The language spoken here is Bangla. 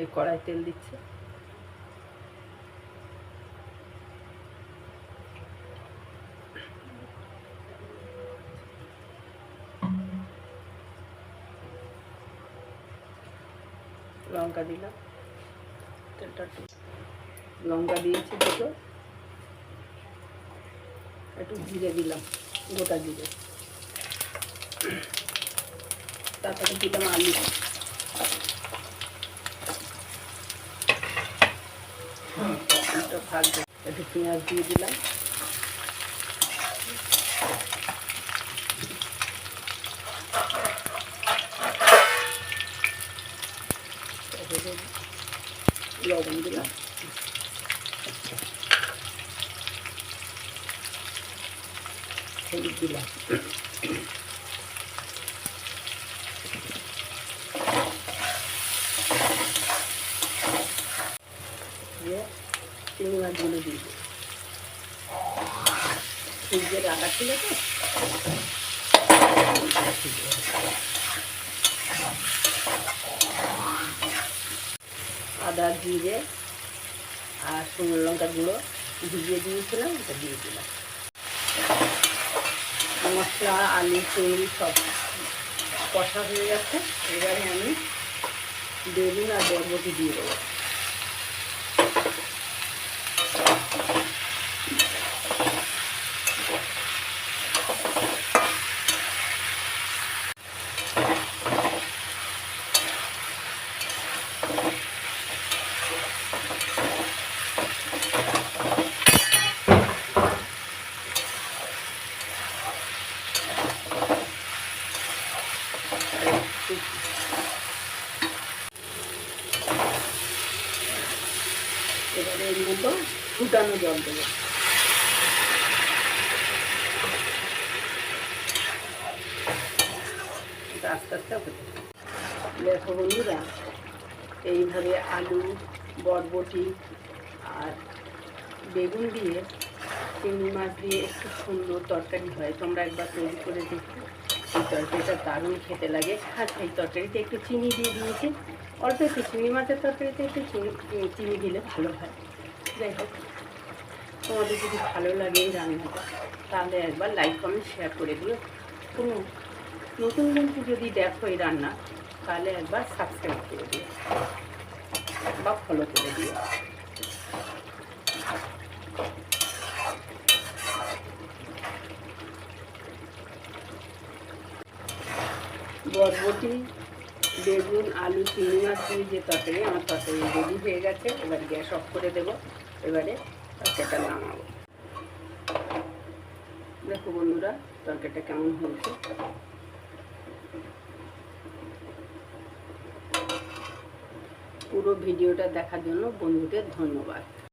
এই কড়াই তেল দিচ্ছে। লঙ্কা দিলাম। তেলটা লঙ্কা দিয়েছি দুটো। একটু জিরে দিলাম, গোটা জিরে। তারপরে দিলাম আলু। আলুটা ভাজবো একটু পেঁয়াজ দিয়ে দিলাম তারপরে লবণ দিলাম হলুদ দিলাম দিয়ে চিংড়ি মাছগুলো দিয়ে দিই। ফ্রিজে রাখা ছিল তো। আদা, জিরে আর শুকনো লঙ্কা গুঁড়ো ভিজিয়ে দিয়েছিলাম এটা দিয়ে দিলাম। মশলা, আলু চিংড়ি সব কষা হয়ে গেছে। এবারে আমি বেগুন আর বরবটি দিয়ে দেবো এবারে মতো ফুটানো জল দেবো। আস্তে আস্তে দেখো বন্ধুরা, এইভাবে আলু, বরবটি আর বেগুন দিয়ে চিংড়ি মাছ দিয়ে একটু সুন্দর তরকারি হয়। তোমরা একবার তৈরি করে দেখো। এই তরকারিটা দারুণ খেতে লাগে। আর এই তরকারিতে একটু চিনি দিয়ে দিয়েছি। অল্প একটু চিংড়ি মাছের তরকারিতে একটু চিনি চিনি দিলে ভালো হয়। যাই হোক, তোমাদের যদি ভালো লাগে এই রান্নাটা, তাহলে একবার লাইক কমেন্ট শেয়ার করে দিও। কোনো নতুন বন্ধু যদি দেখো এই রান্না, তাহলে একবার সাবস্ক্রাইব করে দিও বা ফলো করে দিও। বরবটি, বেগুন, আলু, চিংড়ি মাছ দিয়ে যে তরকারি, আমার তরকারি রেডি হয়ে গেছে, এবার গ্যাস অফ করে দেবো। এবারে তরকারিটা নামাবো। দেখো বন্ধুরা তরকারিটা কেমন হয়েছে? পুরো ভিডিওটা দেখার জন্য বন্ধুদের ধন্যবাদ।